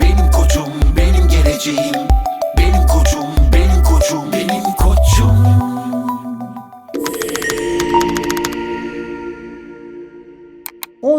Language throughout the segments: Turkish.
Benim koçum, benim geleceğim.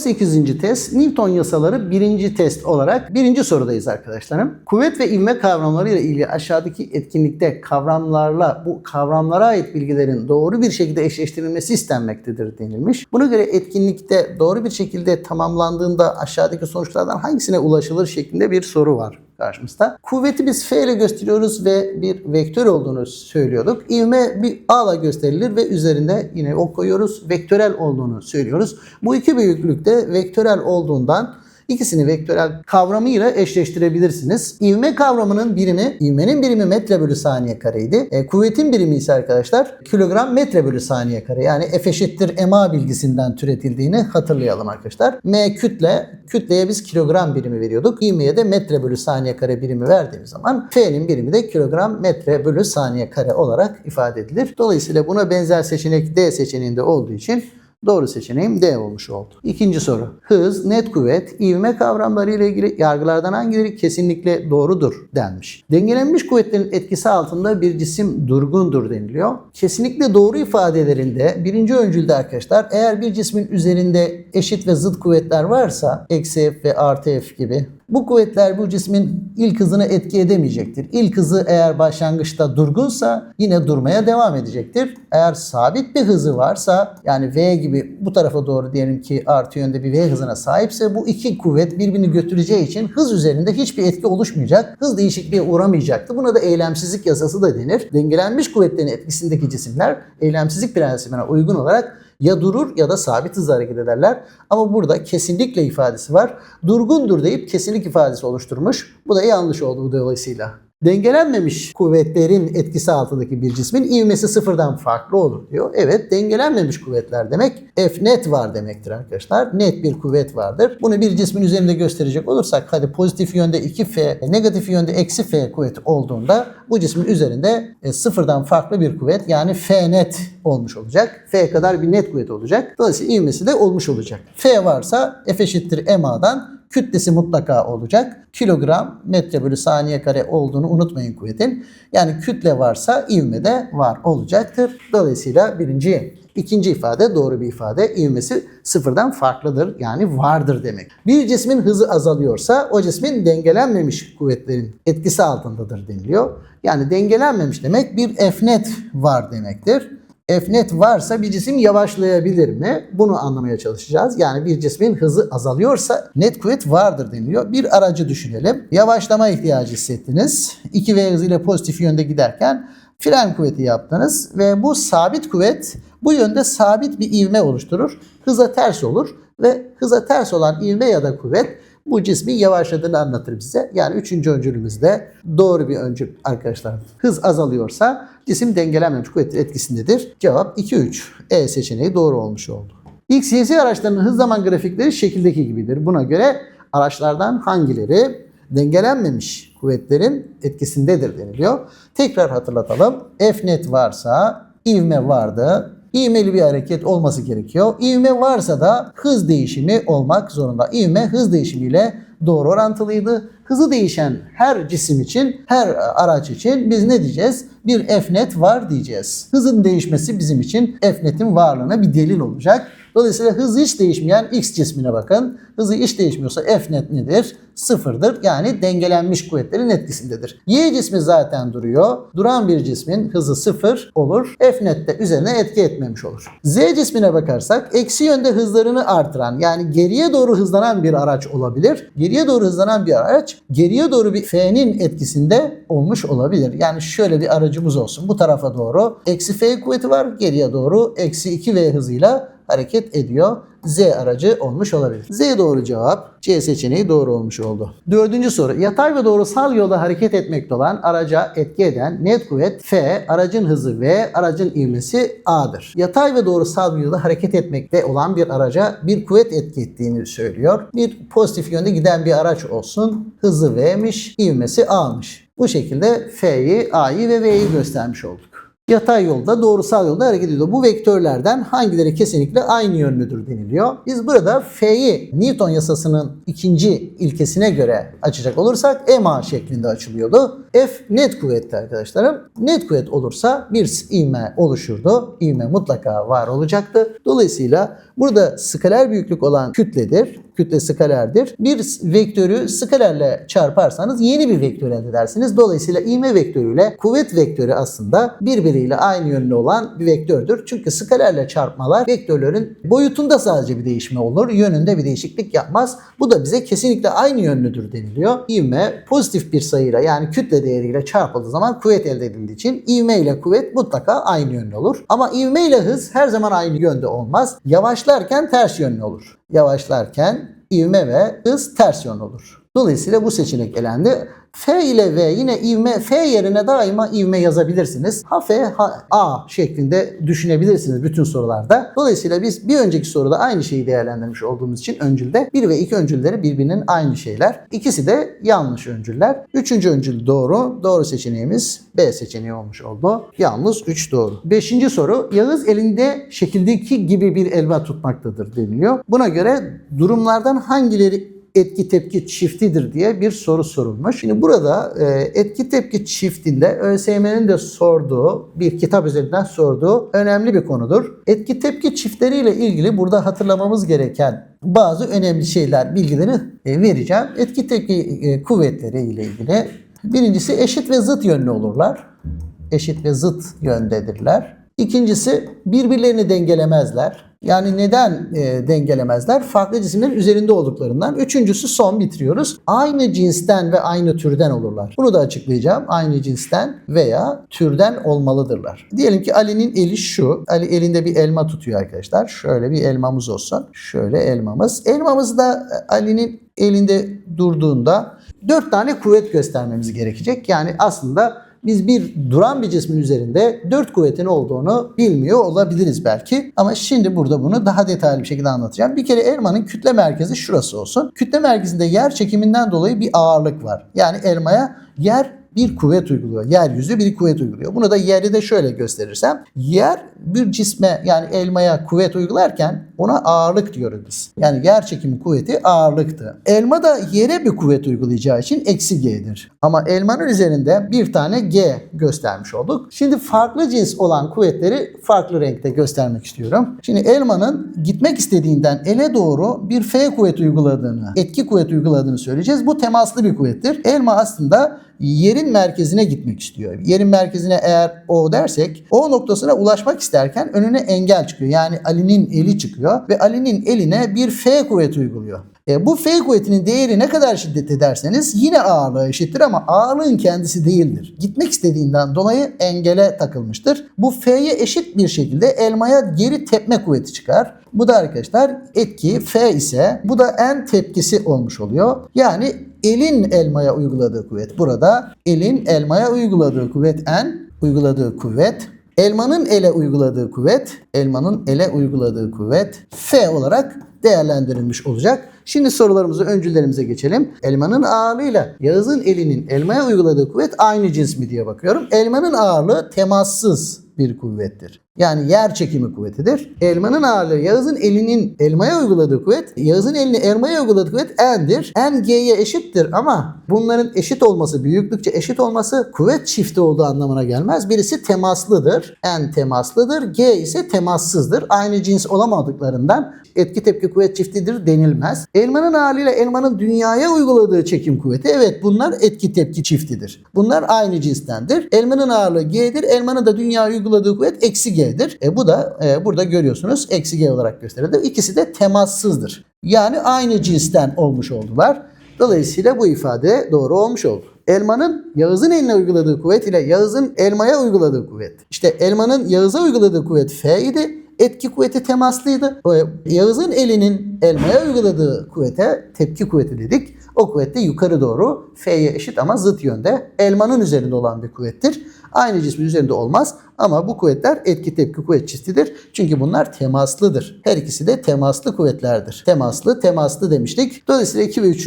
18. test Newton yasaları birinci test olarak birinci sorudayız arkadaşlarım. Kuvvet ve ivme kavramları ile ilgili aşağıdaki etkinlikte kavramlarla bu kavramlara ait bilgilerin doğru bir şekilde eşleştirilmesi istenmektedir denilmiş. Buna göre etkinlikte doğru bir şekilde tamamlandığında aşağıdaki sonuçlardan hangisine ulaşılır şeklinde bir soru var karşımızda. Kuvveti biz F ile gösteriyoruz ve bir vektör olduğunu söylüyorduk. İvme bir A ile gösterilir ve üzerinde yine ok koyuyoruz. Vektörel olduğunu söylüyoruz. Bu iki büyüklükte vektörel olduğundan İkisini vektörel kavramıyla eşleştirebilirsiniz. İvme kavramının birimi, ivmenin birimi metre bölü saniye kareydi. E, kuvvetin birimi ise arkadaşlar kilogram metre bölü saniye kare. Yani F eşittir ma bilgisinden türetildiğini hatırlayalım arkadaşlar. M kütle, kütleye biz kilogram birimi veriyorduk. İvmeye de metre bölü saniye kare birimi verdiğimiz zaman F'nin birimi de kilogram metre bölü saniye kare olarak ifade edilir. Dolayısıyla buna benzer seçenek D seçeneğinde olduğu için Doğru seçeneğim D olmuş oldu. İkinci soru. Hız, net kuvvet, ivme kavramları ile ilgili yargılardan hangileri kesinlikle doğrudur denmiş. Dengelenmiş kuvvetlerin etkisi altında bir cisim durgundur deniliyor. Kesinlikle doğru ifadelerinde birinci öncülde arkadaşlar eğer bir cismin üzerinde eşit ve zıt kuvvetler varsa eksi F ve artı F gibi bu kuvvetler bu cismin ilk hızını etki edemeyecektir. İlk hızı eğer başlangıçta durgunsa yine durmaya devam edecektir. Eğer sabit bir hızı varsa yani V gibi bu tarafa doğru diyelim ki artı yönde bir V hızına sahipse bu iki kuvvet birbirini götüreceği için hız üzerinde hiçbir etki oluşmayacak. Hız değişikliğe uğramayacaktı. Buna da eylemsizlik yasası da denir. Dengelenmiş kuvvetlerin etkisindeki cisimler eylemsizlik prensibine uygun olarak ya durur ya da sabit hızla hareket ederler. Ama burada kesinlikle ifadesi var. Durgundur deyip kesinlik ifadesi oluşturmuş. Bu da yanlış oldu dolayısıyla. Dengelenmemiş kuvvetlerin etkisi altındaki bir cismin ivmesi sıfırdan farklı olur diyor. Evet dengelenmemiş kuvvetler demek F net var demektir arkadaşlar. Net bir kuvvet vardır. Bunu bir cismin üzerinde gösterecek olursak hadi pozitif yönde 2F, negatif yönde eksi F kuvveti olduğunda bu cismin üzerinde e, sıfırdan farklı bir kuvvet yani F net olmuş olacak. F kadar bir net kuvvet olacak. Dolayısıyla ivmesi de olmuş olacak. F varsa F eşittir MA'dan kütlesi mutlaka olacak. Kilogram metre bölü saniye kare olduğunu unutmayın kuvvetin. Yani kütle varsa ivme de var olacaktır. Dolayısıyla birinci İkinci ifade doğru bir ifade. İvmesi sıfırdan farklıdır. Yani vardır demek. Bir cismin hızı azalıyorsa o cismin dengelenmemiş kuvvetlerin etkisi altındadır deniliyor. Yani dengelenmemiş demek bir F net var demektir. F net varsa bir cisim yavaşlayabilir mi? Bunu anlamaya çalışacağız. Yani bir cismin hızı azalıyorsa net kuvvet vardır deniliyor. Bir aracı düşünelim. Yavaşlama ihtiyacı hissettiniz. 2V hızıyla pozitif yönde giderken fren kuvveti yaptınız ve bu sabit kuvvet bu yönde sabit bir ivme oluşturur. Hıza ters olur ve hıza ters olan ivme ya da kuvvet bu cismin yavaşladığını anlatır bize. Yani üçüncü öncülümüzde doğru bir öncül arkadaşlar. Hız azalıyorsa cisim dengelenmemiş kuvvetin etkisindedir. Cevap 2-3. E seçeneği doğru olmuş oldu. Y, Z araçlarının hız zaman grafikleri şekildeki gibidir. Buna göre araçlardan hangileri dengelenmemiş kuvvetlerin etkisindedir deniliyor. Tekrar hatırlatalım. F net varsa ivme vardı. İvmeli bir hareket olması gerekiyor. İvme varsa da hız değişimi olmak zorunda. İvme hız değişimiyle doğru orantılıydı. Hızı değişen her cisim için, her araç için biz ne diyeceğiz? Bir F net var diyeceğiz. Hızın değişmesi bizim için F netin varlığına bir delil olacak. Dolayısıyla hızı hiç değişmeyen X cismine bakın. Hızı hiç değişmiyorsa F net nedir? Sıfırdır. Yani dengelenmiş kuvvetlerin etkisindedir. Y cismi zaten duruyor. Duran bir cismin hızı sıfır olur. F net de üzerine etki etmemiş olur. Z cismine bakarsak eksi yönde hızlarını artıran yani geriye doğru hızlanan bir araç olabilir. Geriye doğru hızlanan bir araç geriye doğru bir F'nin etkisinde olmuş olabilir. Yani şöyle bir aracımız olsun. Bu tarafa doğru eksi F kuvveti var. Geriye doğru eksi 2V hızıyla hareket ediyor. Z aracı olmuş olabilir. Z doğru cevap. C seçeneği doğru olmuş oldu. Dördüncü soru. Yatay ve doğrusal yolda hareket etmekte olan araca etki eden net kuvvet F, aracın hızı V, aracın ivmesi A'dır. Yatay ve doğrusal bir yolda hareket etmekte olan bir araca bir kuvvet etki ettiğini söylüyor. Bir pozitif yönde giden bir araç olsun. Hızı V'miş, ivmesi A'mış. Bu şekilde F'yi, A'yı ve V'yi göstermiş olduk. Yatay yolda, doğrusal yolda hareket ediyor. Bu vektörlerden hangileri kesinlikle aynı yönlüdür deniliyor. Biz burada F'yi Newton yasasının ikinci ilkesine göre açacak olursak EMA şeklinde açılıyordu. F net kuvvetti arkadaşlarım. Net kuvvet olursa bir ivme oluşurdu. İvme mutlaka var olacaktı. Dolayısıyla burada skaler büyüklük olan kütledir. Kütle skalerdir. Bir vektörü skalerle çarparsanız yeni bir vektör elde edersiniz. Dolayısıyla ivme vektörüyle kuvvet vektörü aslında birbiriyle aynı yönlü olan bir vektördür. Çünkü skalerle çarpmalar vektörlerin boyutunda sadece bir değişme olur. Yönünde bir değişiklik yapmaz. Bu da bize kesinlikle aynı yönlüdür deniliyor. İvme pozitif bir sayıyla yani kütle değeriyle çarpıldığı zaman kuvvet elde edildiği için ivme ile kuvvet mutlaka aynı yönlü olur. Ama ivme ile hız her zaman aynı yönde olmaz. Yavaşlarken ters yönlü olur. Yavaşlarken ivme ve hız ters yön olur. Dolayısıyla bu seçenek elendi. F ile V yine ivme F yerine daima ivme yazabilirsiniz. Ha F ha A şeklinde düşünebilirsiniz bütün sorularda. Dolayısıyla biz bir önceki soruda aynı şeyi değerlendirmiş olduğumuz için öncülde 1 ve 2 öncülleri birbirinin aynı şeyler. İkisi de yanlış öncüller. Üçüncü öncül doğru. Doğru seçeneğimiz B seçeneği olmuş oldu. Yalnız 3 doğru. Beşinci soru. Yağız elinde şekildeki gibi bir elma tutmaktadır deniliyor. Buna göre durumlardan hangileri etki tepki çiftidir diye bir soru sorulmuş. Şimdi burada e, etki tepki çiftinde ÖSYM'nin de sorduğu bir kitap üzerinden sorduğu önemli bir konudur. Etki tepki çiftleriyle ilgili burada hatırlamamız gereken bazı önemli şeyler, bilgileri e, vereceğim. Etki tepki e, kuvvetleri ile ilgili birincisi eşit ve zıt yönlü olurlar. Eşit ve zıt yöndedirler. İkincisi birbirlerini dengelemezler. Yani neden e, dengelemezler? Farklı cisimlerin üzerinde olduklarından. Üçüncüsü son bitiriyoruz. Aynı cinsten ve aynı türden olurlar. Bunu da açıklayacağım. Aynı cinsten veya türden olmalıdırlar. Diyelim ki Ali'nin eli şu. Ali elinde bir elma tutuyor arkadaşlar. Şöyle bir elmamız olsun. Şöyle elmamız. Elmamız da Ali'nin elinde durduğunda dört tane kuvvet göstermemiz gerekecek. Yani aslında biz bir duran bir cismin üzerinde dört kuvvetin olduğunu bilmiyor olabiliriz belki. Ama şimdi burada bunu daha detaylı bir şekilde anlatacağım. Bir kere elmanın kütle merkezi şurası olsun. Kütle merkezinde yer çekiminden dolayı bir ağırlık var. Yani elmaya yer bir kuvvet uyguluyor. Yeryüzü bir kuvvet uyguluyor. Bunu da yeri de şöyle gösterirsem. Yer bir cisme yani elmaya kuvvet uygularken ona ağırlık diyoruz biz. Yani yer çekimi kuvveti ağırlıktı. Elma da yere bir kuvvet uygulayacağı için eksi G'dir. Ama elmanın üzerinde bir tane G göstermiş olduk. Şimdi farklı cins olan kuvvetleri farklı renkte göstermek istiyorum. Şimdi elmanın gitmek istediğinden ele doğru bir F kuvvet uyguladığını, etki kuvvet uyguladığını söyleyeceğiz. Bu temaslı bir kuvvettir. Elma aslında yerin merkezine gitmek istiyor. Yerin merkezine eğer O dersek o noktasına ulaşmak isterken önüne engel çıkıyor. Yani Ali'nin eli çıkıyor ve Ali'nin eline bir F kuvveti uyguluyor. E, bu F kuvvetinin değeri ne kadar şiddet ederseniz yine ağırlığa eşittir ama ağırlığın kendisi değildir. Gitmek istediğinden dolayı engele takılmıştır. Bu F'ye eşit bir şekilde elmaya geri tepme kuvveti çıkar. Bu da arkadaşlar etki F ise bu da en tepkisi olmuş oluyor. Yani elin elmaya uyguladığı kuvvet burada. Elin elmaya uyguladığı kuvvet en, uyguladığı kuvvet. Elmanın ele uyguladığı kuvvet, elmanın ele uyguladığı kuvvet F olarak değerlendirilmiş olacak. Şimdi sorularımızı öncüllerimize geçelim. Elmanın ağırlığıyla Yağız'ın elinin elmaya uyguladığı kuvvet aynı cins mi diye bakıyorum. Elmanın ağırlığı temassız bir kuvvettir. Yani yer çekimi kuvvetidir. Elmanın ağırlığı Yağız'ın elinin elmaya uyguladığı kuvvet, Yağız'ın elini elmaya uyguladığı kuvvet n'dir. n g'ye eşittir ama bunların eşit olması, büyüklükçe eşit olması kuvvet çifti olduğu anlamına gelmez. Birisi temaslıdır. n temaslıdır. G ise temassızdır. Aynı cins olamadıklarından etki tepki kuvvet çiftidir denilmez. Elmanın ağırlığıyla elmanın dünyaya uyguladığı çekim kuvveti evet bunlar etki tepki çiftidir. Bunlar aynı cinstendir. Elmanın ağırlığı G'dir. Elmanın da dünyaya uyguladığı kuvvet eksi G'dir. E, bu da e, burada görüyorsunuz eksi G olarak gösterildi. İkisi de temassızdır. Yani aynı cinsten olmuş oldular. Dolayısıyla bu ifade doğru olmuş oldu. Elmanın Yağız'ın eline uyguladığı kuvvet ile Yağız'ın elmaya uyguladığı kuvvet. İşte elmanın Yağız'a uyguladığı kuvvet F idi. Etki kuvveti temaslıydı. Yağız'ın elinin elmaya uyguladığı kuvvete tepki kuvveti dedik. O kuvvet de yukarı doğru F'ye eşit ama zıt yönde. Elmanın üzerinde olan bir kuvvettir. Aynı cismin üzerinde olmaz ama bu kuvvetler etki tepki kuvvet çiftidir. Çünkü bunlar temaslıdır. Her ikisi de temaslı kuvvetlerdir. Temaslı, temaslı demiştik. Dolayısıyla 2 ve 3.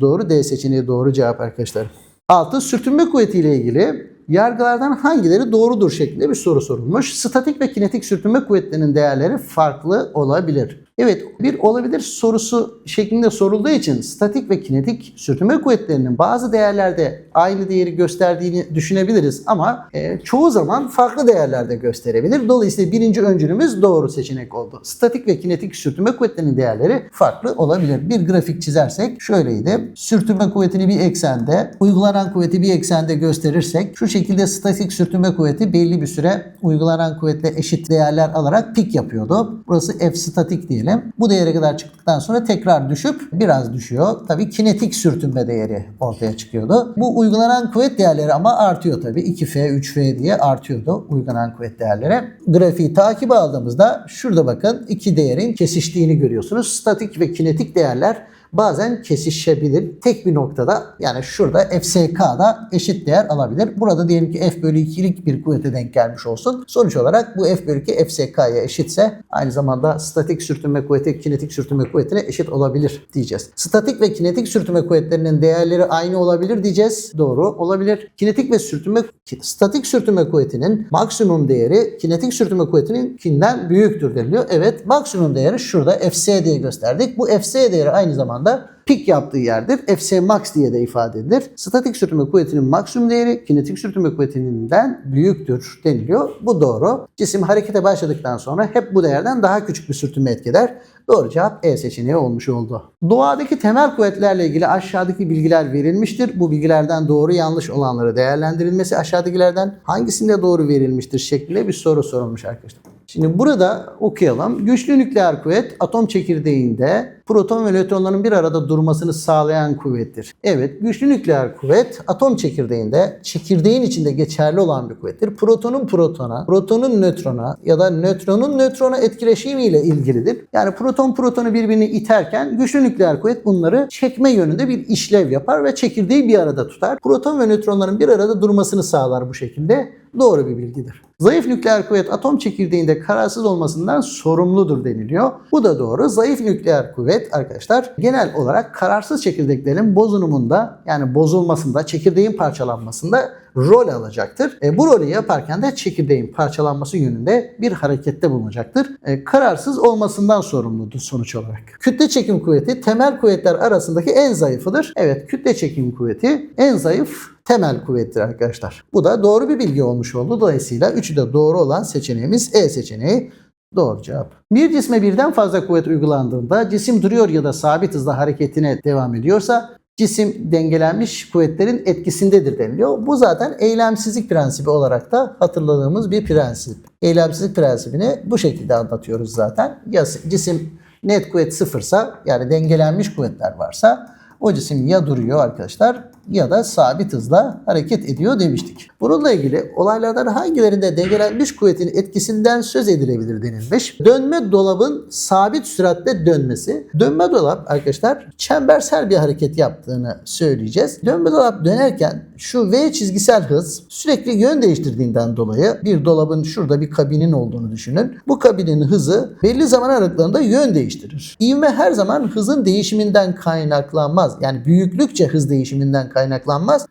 doğru. D seçeneği doğru cevap arkadaşlar. 6. Sürtünme kuvveti ile ilgili Yargılardan hangileri doğrudur şeklinde bir soru sorulmuş. Statik ve kinetik sürtünme kuvvetlerinin değerleri farklı olabilir. Evet bir olabilir sorusu şeklinde sorulduğu için statik ve kinetik sürtünme kuvvetlerinin bazı değerlerde aynı değeri gösterdiğini düşünebiliriz ama e, çoğu zaman farklı değerlerde gösterebilir. Dolayısıyla birinci öncülümüz doğru seçenek oldu. Statik ve kinetik sürtünme kuvvetlerinin değerleri farklı olabilir. Bir grafik çizersek şöyleydi. Sürtünme kuvvetini bir eksende, uygulanan kuvveti bir eksende gösterirsek şu şekilde statik sürtünme kuvveti belli bir süre uygulanan kuvvetle eşit değerler alarak pik yapıyordu. Burası F statik diyelim. Bu değere kadar çıktıktan sonra tekrar düşüp biraz düşüyor. Tabii kinetik sürtünme değeri ortaya çıkıyordu. Bu uygulanan kuvvet değerleri ama artıyor tabii. 2F, 3F diye artıyordu uygulanan kuvvet değerleri. Grafiği takip aldığımızda şurada bakın iki değerin kesiştiğini görüyorsunuz. Statik ve kinetik değerler bazen kesişebilir. Tek bir noktada yani şurada FSK'da eşit değer alabilir. Burada diyelim ki F bölü 2'lik bir kuvvete denk gelmiş olsun. Sonuç olarak bu F bölü 2 FSK'ya eşitse aynı zamanda statik sürtünme kuvveti kinetik sürtünme kuvvetine eşit olabilir diyeceğiz. Statik ve kinetik sürtünme kuvvetlerinin değerleri aynı olabilir diyeceğiz. Doğru olabilir. Kinetik ve sürtünme statik sürtünme kuvvetinin maksimum değeri kinetik sürtünme kuvvetininkinden büyüktür deniliyor. Evet maksimum değeri şurada Fs diye gösterdik. Bu Fs değeri aynı zamanda pik yaptığı yerdir. Fs max diye de ifade edilir. Statik sürtünme kuvvetinin maksimum değeri kinetik sürtünme kuvvetinden büyüktür deniliyor. Bu doğru. Cisim harekete başladıktan sonra hep bu değerden daha küçük bir sürtünme etkiler. Doğru cevap E seçeneği olmuş oldu. Doğadaki temel kuvvetlerle ilgili aşağıdaki bilgiler verilmiştir. Bu bilgilerden doğru yanlış olanları değerlendirilmesi aşağıdakilerden hangisinde doğru verilmiştir şeklinde bir soru sorulmuş arkadaşlar. Şimdi burada okuyalım. Güçlü nükleer kuvvet atom çekirdeğinde proton ve nötronların bir arada durmasını sağlayan kuvvettir. Evet, güçlü nükleer kuvvet atom çekirdeğinde çekirdeğin içinde geçerli olan bir kuvvettir. Protonun protona, protonun nötrona ya da nötronun nötrona etkileşimiyle ilgilidir. Yani proton protonu birbirini iterken güçlü nükleer kuvvet bunları çekme yönünde bir işlev yapar ve çekirdeği bir arada tutar. Proton ve nötronların bir arada durmasını sağlar bu şekilde. Doğru bir bilgidir. Zayıf nükleer kuvvet atom çekirdeğinde kararsız olmasından sorumludur deniliyor. Bu da doğru. Zayıf nükleer kuvvet arkadaşlar genel olarak kararsız çekirdeklerin bozunumunda yani bozulmasında, çekirdeğin parçalanmasında rol alacaktır. E, bu rolü yaparken de çekirdeğin parçalanması yönünde bir harekette bulunacaktır. E, kararsız olmasından sorumludur sonuç olarak. Kütle çekim kuvveti temel kuvvetler arasındaki en zayıfıdır. Evet kütle çekim kuvveti en zayıf temel kuvvettir arkadaşlar. Bu da doğru bir bilgi olmuş oldu. Dolayısıyla üçü de doğru olan seçeneğimiz E seçeneği. Doğru cevap. Bir cisme birden fazla kuvvet uygulandığında cisim duruyor ya da sabit hızla hareketine devam ediyorsa cisim dengelenmiş kuvvetlerin etkisindedir deniliyor. Bu zaten eylemsizlik prensibi olarak da hatırladığımız bir prensip. Eylemsizlik prensibini bu şekilde anlatıyoruz zaten. Ya cisim net kuvvet sıfırsa yani dengelenmiş kuvvetler varsa o cisim ya duruyor arkadaşlar ya da sabit hızla hareket ediyor demiştik. Bununla ilgili olaylardan hangilerinde dengelenmiş kuvvetin etkisinden söz edilebilir denilmiş. Dönme dolabın sabit süratle dönmesi. Dönme dolap arkadaşlar çembersel bir hareket yaptığını söyleyeceğiz. Dönme dolap dönerken şu V çizgisel hız sürekli yön değiştirdiğinden dolayı bir dolabın şurada bir kabinin olduğunu düşünün. Bu kabinin hızı belli zaman aralıklarında yön değiştirir. İvme her zaman hızın değişiminden kaynaklanmaz. Yani büyüklükçe hız değişiminden.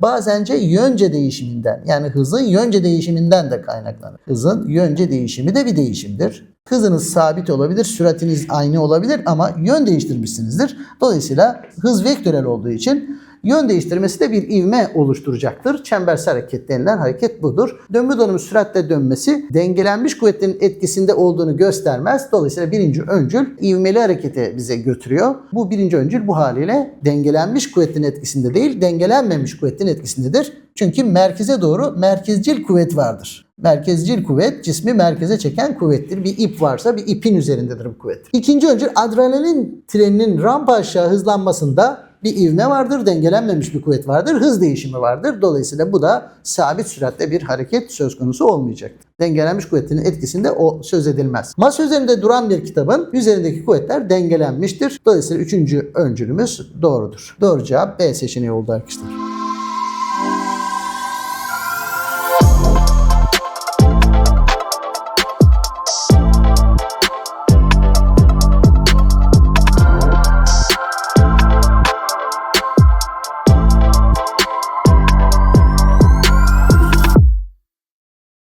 Bazence yönce değişiminden yani hızın yönce değişiminden de kaynaklanır. Hızın yönce değişimi de bir değişimdir. Hızınız sabit olabilir, süratiniz aynı olabilir ama yön değiştirmişsinizdir. Dolayısıyla hız vektörel olduğu için yön değiştirmesi de bir ivme oluşturacaktır. Çembersel hareket denilen hareket budur. Dönme donanımı süratle dönmesi dengelenmiş kuvvetlerin etkisinde olduğunu göstermez. Dolayısıyla birinci öncül ivmeli harekete bize götürüyor. Bu birinci öncül bu haliyle dengelenmiş kuvvetin etkisinde değil, dengelenmemiş kuvvetin etkisindedir. Çünkü merkeze doğru merkezcil kuvvet vardır. Merkezcil kuvvet cismi merkeze çeken kuvvettir. Bir ip varsa bir ipin üzerindedir bu kuvvet. İkinci öncül adrenalin treninin rampa aşağı hızlanmasında bir ivme vardır, dengelenmemiş bir kuvvet vardır, hız değişimi vardır. Dolayısıyla bu da sabit süratle bir hareket söz konusu olmayacaktır. Dengelenmiş kuvvetin etkisinde o söz edilmez. Masa üzerinde duran bir kitabın üzerindeki kuvvetler dengelenmiştir. Dolayısıyla üçüncü öncülümüz doğrudur. Doğru cevap B seçeneği oldu arkadaşlar.